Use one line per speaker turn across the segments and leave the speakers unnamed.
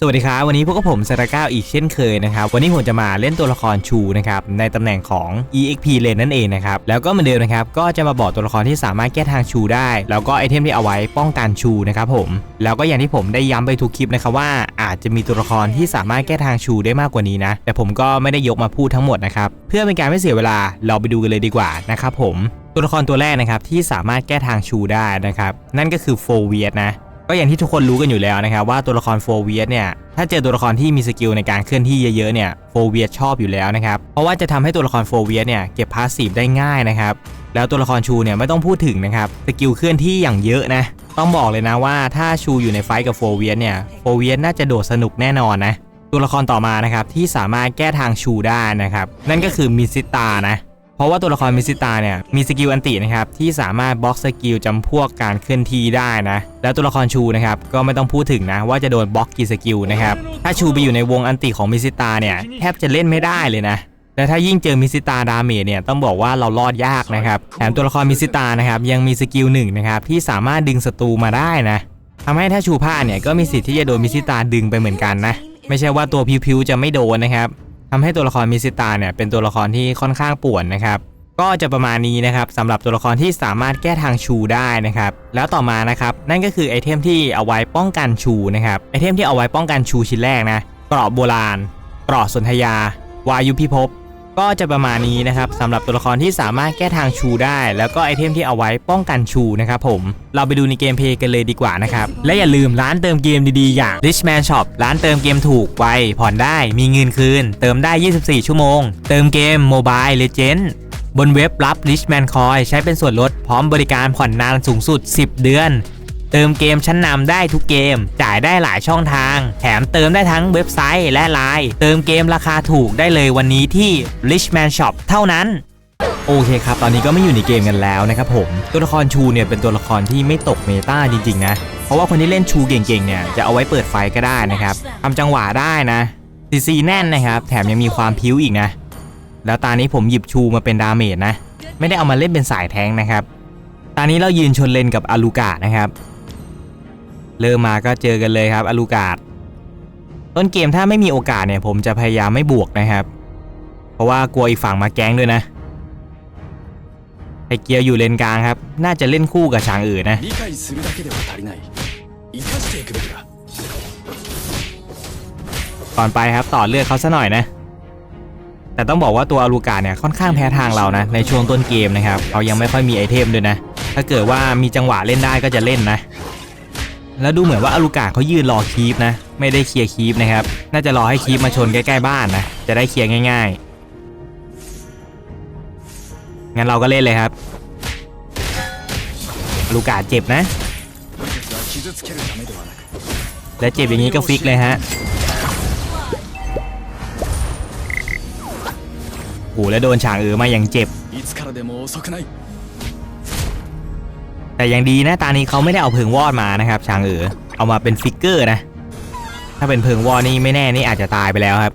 สวัสดีครับ วันนี้พวกผมซาราก้าอีกเช่นเคยนะครับ วันนี้ผมจะมาเล่นตัวละครชูนะครับในตำแหน่งของ EXP เลนนั่นเองนะครับแล้วก็เหมือนเดิมนะครับก็จะมาบอกตัวละครที่สามารถแก้ทางชูได้ แล้วก็ไอเทมที่เอาไว้ป้องกันชูนะครับผมแล้วก็อย่างที่ผมได้ย้ำไปทุกคลิปนะครับว่าอาจจะมีตัวละครที่สามารถแก้ทางชูได้มากกว่านี้นะ แต่ผมก็ไม่ได้ยกมาพูดทั้งหมดนะครับเพื่อเป็นการไม่เสียเวลาเราไปดูกันเลยดีกว่านะครับผมตัวละครตัวแรกนะครับที่สามารถแก้ทางชูได้นะครับนั่นก็คือโฟเวียนะ ก็อย่างที่ทุกคนรู้กันอยู่แล้วนะครับว่าตัวละครโฟเวียสเนี่ยถ้าเจอตัวละครที่มีสกิลในการเคลื่อนที่เยอะๆเนี่ยโฟเวียสชอบอยู่แล้วนะครับเพราะว่าจะทำให้ตัวละครโฟเวียสเนี่ยเก็บพาสซีฟได้ง่ายนะครับแล้วตัวละครชูเนี่ยไม่ต้องพูดถึงนะครับสกิลเคลื่อนที่อย่างเยอะนะต้องบอกเลยนะว่าถ้าชูอยู่ในไฟกับโฟเวียสเนี่ยโฟเวียสน่าจะโดดสนุกแน่นอนนะตัวละครต่อมานะครับที่สามารถแก้ทางชูได้นะครับนั่นก็คือมิซิตานะ เพราะว่าตัวละครมิซิตาเนี่ยมีสกิลอันตินะครับที่สามารถบล็อกสกิลจำพวกการเคลื่อนที่ได้นะแล้วตัวละครชูนะครับก็ไม่ต้องพูดถึงนะว่าจะโดนบล็อกกี่สกิลนะครับถ้าชูไปอยู่ในวงอันติของมิซิตาเนี่ยแทบจะเล่นไม่ได้เลยนะและถ้ายิ่งเจอมิซิตาดาเมจเนี่ยต้องบอกว่าเรารอดยากนะครับแถมตัวละครมิซิตานะครับยังมีสกิลหนึ่งนะครับที่สามารถดึงศัตรูมาได้นะทำให้ถ้าชูพลาเนี่ยก็มีสิทธิ์ที่จะโดนมิซิตาดึงไปเหมือนกันนะไม่ใช่ว่าตัวพิวๆจะไม่โดนนะครับ ทำให้ตัวละครมิสิตาเนี่ยเป็นตัวละครที่ค่อนข้างป่วนนะครับก็จะประมาณนี้นะครับสำหรับตัวละครที่สามารถแก้ทางชูได้นะครับแล้วต่อมานะครับนั่นก็คือไอเทมที่เอาไว้ป้องกันชูนะครับไอเทมที่เอาไว้ป้องกันชูชิ้นแรกนะเกราะโบราณเกราะสนธยาวายุพิภพ ก็จะประมาณนี้นะครับสำหรับตัวละครที่สามารถแก้ทางชูได้ แล้วก็ไอเทมที่เอาไว้ป้องกันชูนะครับผมเราไปดูในเกมเพลย์กันเลยดีกว่านะครับและอย่าลืมร้านเติมเกมดีๆอย่าง Richman Shop ร้านเติมเกมถูกไวผ่อนได้มีเงินคืน เติมได้ 24 ชั่วโมง เติมเกม Mobile Legend บนเว็บรับ Richman Coin ใช้เป็นส่วนลดพร้อมบริการผ่อนนานสูงสุด 10 เดือน เติมเกมชั้นนำได้ทุกเกม จ่ายได้หลายช่องทาง แถมเติมได้ทั้งเว็บไซต์และไลน์เติมเกมราคาถูกได้เลยวันนี้ที่ Richman Shop เท่านั้นโอเคครับ ตอนนี้ก็ไม่อยู่ในเกมกันแล้วนะครับผม ตัวละครชูเนี่ยเป็นตัวละครที่ไม่ตกเมตาจริงๆนะ เพราะว่าคนที่เล่นชูเก่งๆเนี่ยจะเอาไว้เปิดไฟก็ได้นะครับทำจังหวะได้นะซีซีแน่นนะครับ แถมยังมีความพิ้วอีกนะ แล้วตานี้ผมหยิบชูมาเป็นดาเมจนะ ไม่ได้เอามาเล่นเป็นสายแทงนะครับ ตอนนี้เรายืนชนเลนกับอาลูกานะครับ เริ่มมาก็เจอกันเลยครับอลูกาดต้นเกมถ้าไม่มีโอกาสเนี่ยผมจะพยายามไม่บวกนะครับ เพราะว่ากลัวอีกฝั่งมาแก้งด้วยนะไอเกียวอยู่เลนกลางครับ น่าจะเล่นคู่กับช้างอื่นนะก่อนไปครับต่อเลือดเขาซะหน่อยนะ แต่ต้องบอกว่าตัวอาลูกาเนี่ยค่อนข้างแพ้ทางเรานะ ในช่วงต้นเกมนะครับเขายังไม่ค่อยมีไอเทมด้วยนะ ถ้าเกิดว่ามีจังหวะเล่นได้ก็จะเล่นนะ แล้วดูเหมือนว่าอลูกาเขายืนรอคีฟนะ ไม่ได้เคลียร์คีฟนะครับ น่าจะรอให้คีฟมาชนใกล้ๆบ้านนะ จะได้เคลียร์ง่ายๆ งั้นเราก็เล่นเลยครับอลูกาเจ็บนะ และเจ็บอย่างนี้ก็ฟิกเลยฮะโอ้แล้วโดนฉากเออมาอย่างเจ็บ แต่ยังดีนะตานี้เขาไม่ได้เอาเพิงวอดมานะครับช้างเอ๋อเอามาเป็นฟิกเกอร์นะ ถ้าเป็นเพิงวอดนี่ไม่แน่นี่อาจจะตายไปแล้วครับ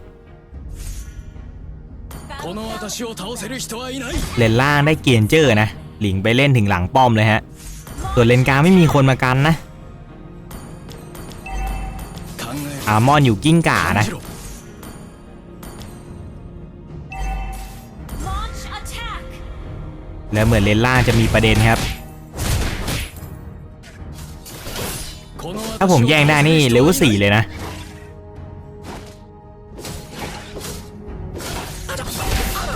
เลนล่างได้เกียนเจอร์นะ หลิงไปเล่นถึงหลังป้อมเลยฮะส่วนเลนกลางไม่มีคนมากันนะอามอนอยู่กิ้งก่านะและเหมือนเลนล่างจะมีประเด็นครับ ถ้าผมแย่งได้นี่เลเวลสี่เลยนะ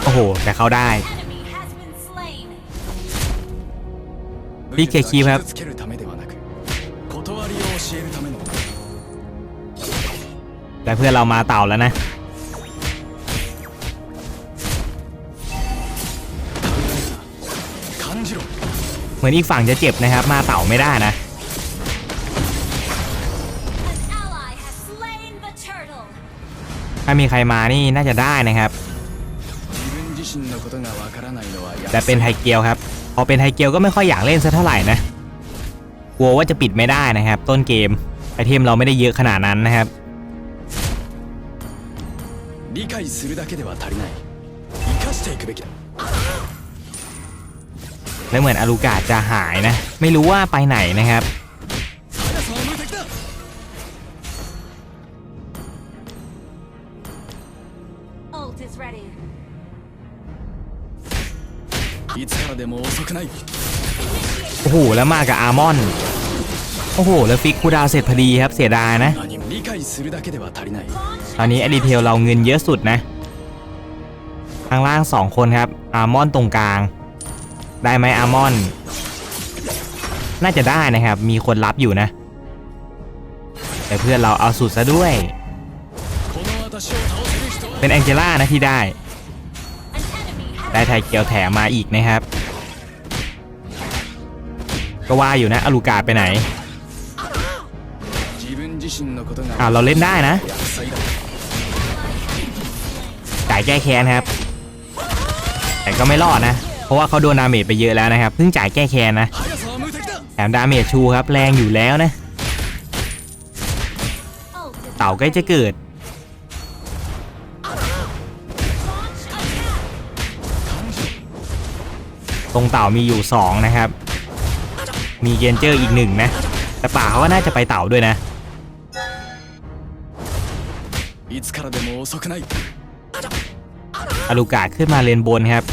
โอ้โห แต่เขาได้พี่เคคีครับแต่เพื่อนเรามาเต่าแล้วนะเหมือนอีกฝั่งจะเจ็บนะครับ มาเต่าไม่ได้นะ ถ้ามีใครมานี่น่าจะได้นะครับ
自分自身のことがわからないのはや
แต่เป็นไทเกียวครับ พอเป็นไทเกียวก็ไม่ค่อยอยากเล่นสักเท่าไหร่นะ กลัวว่าจะปิดไม่ได้นะครับ ต้นเกม ไอเทมเราไม่ได้เยอะขนาดนั้นนะครับ
理解するだけでは足りない生かしていくべきだ
และเหมือนอารูกาจะหายนะ ไม่รู้ว่าไปไหนนะครับ
でも遅くない
โอ้โห แล้วมากับอาร์มอน โอ้โห แล้วฟิกคูลดาวน์เสร็จพอดีครับ เสียดายนะ
何も理解するだけでは足りない
ตอนนี้อดีเทลเราเงินเยอะสุดนะ ข้างล่าง 2 คนครับ อาร์มอนตรงกลาง ได้ไหมอาร์มอน น่าจะได้นะครับ มีคนรับอยู่นะ แต่เพื่อนเราเอาสุดซะด้วย
この私を倒せる人は
เป็นแองเจล่านะที่ได้
An enemy has
ได้ไทยเกียวแถมมาอีกนะครับ ก็ว่าอยู่นะอลูกาไปไหนอ่าเราเล่นได้นะจ่ายแก้แค้นครับ แต่ก็ไม่รอดนะ เพราะว่าเขาโดนดาเมจไปเยอะแล้วนะครับเพิ่งจ่ายแก้แค้นนะแถมดาเมจชูครับแรงอยู่แล้วนะ เต่าใกล้จะเกิดตรงเต่ามีอยู่ 2 นะครับ มีเยนเจอร์อีกหนึ่งนะ แต่ป่าเขาก็น่าจะไปเต่าด้วยนะอาลูกาขึ้นมาเลนบนครับ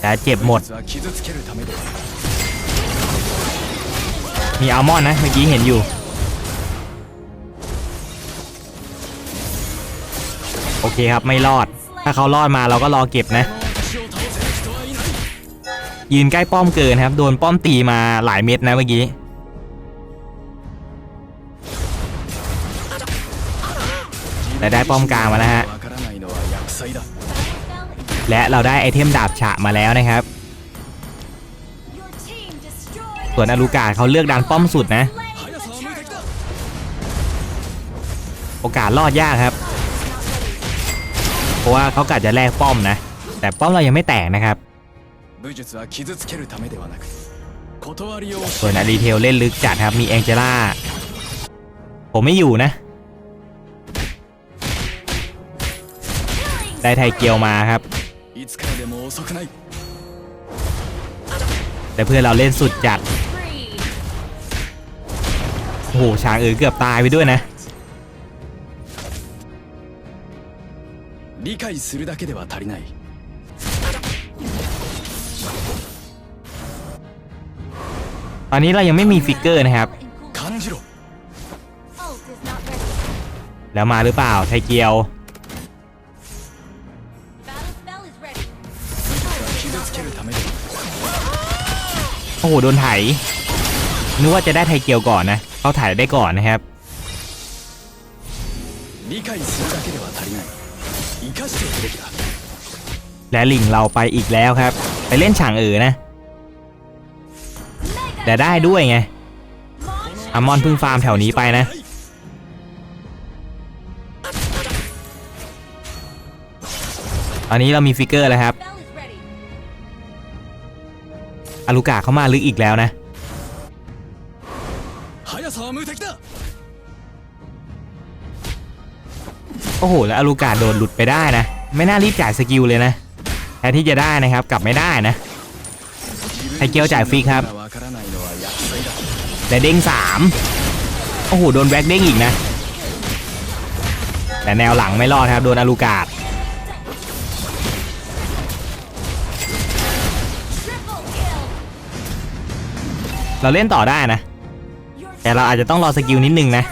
แต่เจ็บหมด มีอัลมอนนะ เมื่อกี้เห็นอยู่ โอเคครับไม่รอด ถ้าเขารอดมาเราก็รอเก็บนะ ยืนใกล้ป้อมเกินครับ โดนป้อมตีมาหลายเม็ดนะเมื่อกี้แต่ได้ป้อมกลางมาแล้วฮะ และเราได้ไอเทมดาบฉะมาแล้วนะครับ ส่วนอลูกาเขาเลือกดันป้อมสุดนะ โอกาสรอดยากครับ ราะว่าเขากะจะแลกป้อมนะ แต่ป้อมเรายังไม่แตกนะครับส่วนอารีเทลเล่นลึกจัดครับ มีแองเจล่า ผมไม่อยู่นะ ได้ไทเกียวมาครับ แต่เพื่อนเราเล่นสุดจัด โอ้โหช้างเอ๋ยเกือบตายไปด้วยนะ
理解するだけでは足りない
ตอนนี้เรายังไม่มีฟิกเกอร์นะครับ
感じろ
Ult is not ready.
แล้วมาหรือเปล่า ไทยเกียว
Battle spell is ready.
武術は傷つけるためでは
โอ้โห โดนไถ นึกว่าจะได้ไทยเกียวก่อนนะ เขาไถได้ก่อนนะครับ
理解するだけでは足りない
และลิงเราไปอีกแล้วครับ ไปเล่นฉางเอ๋อนะ แต่ได้ด้วยไงอามอนเพิ่งฟาร์มแถวนี้ไปนะ ตอนนี้เรามีฟิกเกอร์แล้วครับ อาลูกาเข้ามาลึกอีกแล้วนะ โอ้โห แล้วอลูกาโดนหลุดไปได้นะ ไม่น่ารีบจ่ายสกิลเลยนะแทนที่จะได้นะครับ กลับไม่ได้นะไทเกียวจ่ายฟรีครับแต่เด้งสามโอ้โห โดนแบ็กเด้งอีกนะ แต่แนวหลังไม่รอดครับ โดนอลูกาดเราเล่นต่อได้นะ แต่เราอาจจะต้องรอสกิลนิดนึงนะ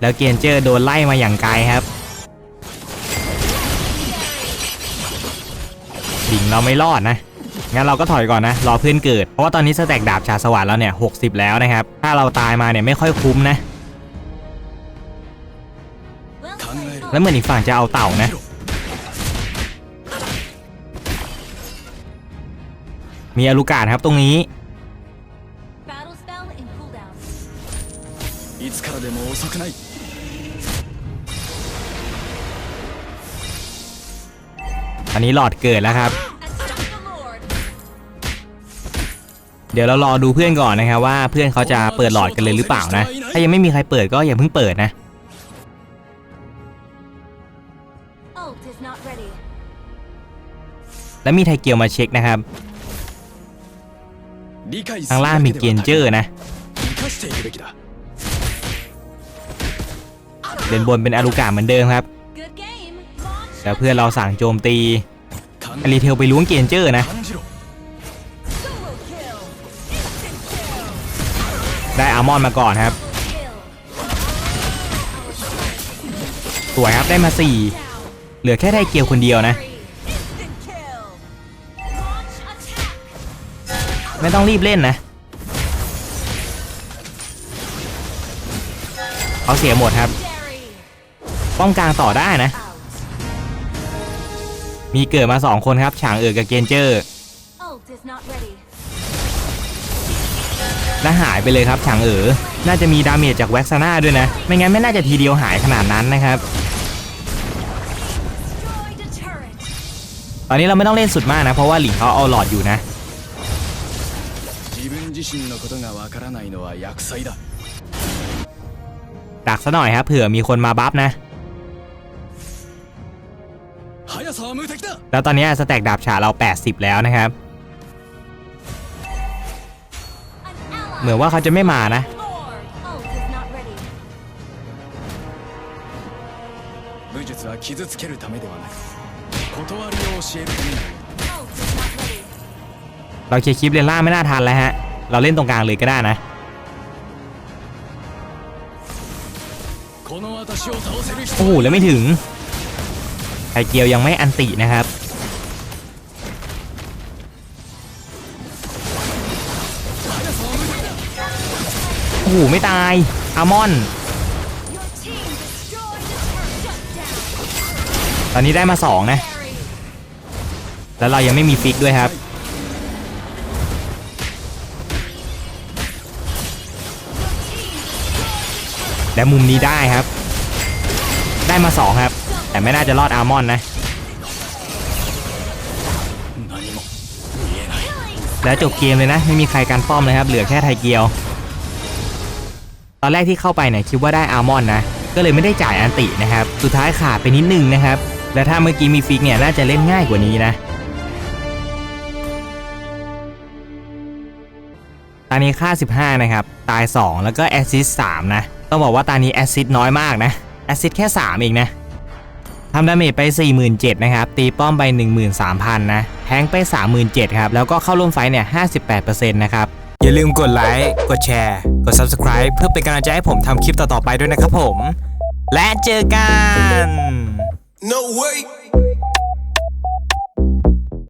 แล้วเกียนเจอโดนไล่มาอย่างไกลครับดิงเราไม่รอดนะ งั้นเราก็ถอยก่อนนะ รอเพื่อนเกิด เพราะว่าตอนนี้สแต็กดาบชาสวรรค์แล้วเนี่ยหกสิบแล้วนะครับ ถ้าเราตายมาเนี่ยไม่ค่อยคุ้มนะ แล้วเหมือนอีกฝั่งจะเอาเต่านะ มีอลูกาดครับตรงนี้
いつからでも遅くない
ตอนนี้หลอดเกิดแล้วครับ
Attack the Lord.
เดี๋ยวเรารอดูเพื่อนก่อนนะครับว่าเพื่อนเขาจะเปิดหลอดกันเลยหรือเปล่านะ ถ้ายังไม่มีใครเปิดก็อย่าเพิ่งเปิดนะ
Ult is not ready.
แล้วมีไทเกียวมาเช็คนะครับ
理解す
ข้าง
る
ล่าง
だ
มี
けで
เกน
は
เจ
足
อ
り
ร์
ない
นะ เดินบนเป็นอารุกาเหมือนเดิมครับแล้วเพื่อนเราสั่งโจมตีอลีเทลไปล้วงเกนเจอร์นะ ได้อามอนมาก่อนครับ สวยครับได้มา 4 เหลือแค่ได้เกียวคนเดียวนะ ไม่ต้องรีบเล่นนะ เขาเสียหมดครับ ป้อมกลางต่อได้นะ มีเกิดมาสองคนครับฉางเอ๋อกับเกนเจอร์และหายไปเลยครับฉางเอ๋อน่าจะมีดาเมจจากแว็กซาน่าด้วยนะ ไม่งั้นไม่น่าจะทีเดียวหายขนาดนั้นนะครับ ตอนนี้เราไม่ต้องเล่นสุดมากนะ เพราะว่าหลิงเขาเอาหลอดอยู่นะดักซะหน่อยครับเผื่อมีคนมาบัฟนะ แล้วตอนนี้สแต็กดาบฉาเรา 80 แล้วนะครับ เหมือนว่าเขาจะไม่มานะ เราเคลียร์คลิปเลนล่าไม่น่าทันแล้วฮะ เราเล่นตรงกลางเลยก็ได้นะโอ้แล้วไม่ถึง ข่เจียวยังไม่อันตินะครับ โอ้ไม่ตาย อามอน ตอนนี้ได้มา 2 นะ แล้วเรายังไม่มีฟิกด้วยครับและมุมนี้ได้ครับ ได้มา 2 ครับ แต่ไม่น่าจะรอดอาร์มอนนะ แล้วจบเกมเลยนะ ไม่มีใครการป้อมเลยครับ เหลือแค่ไทเกียว ตอนแรกที่เข้าไปเนี่ยคิดว่าได้อาร์มอนนะ ก็เลยไม่ได้จ่ายอันตินะครับ สุดท้ายขาดไปนิดนึงนะครับ และถ้าเมื่อกี้มีฟิกเนี่ยน่าจะเล่นง่ายกว่านี้นะตอนนี้ค่า 15 นะครับ ตาย 2 แล้วก็แอซิส3นะ ต้องบอกว่าตอนนี้แอซิสน้อยมากนะ แอซิสแค่ 3 เองนะ ทำดาเมจไป 47,000นะครับ ตีป้อมไป 13,000 นะ แทงไป 37,000ครับ แล้วก็เข้าร่วมไฟเนี่ย 58%นะครับ อย่าลืมกดไลค์ กดแชร์ กด Subscribe เพื่อเป็นกำลังใจให้ผมทำคลิปต่อๆไปด้วยนะครับผม และเจอกัน
No way.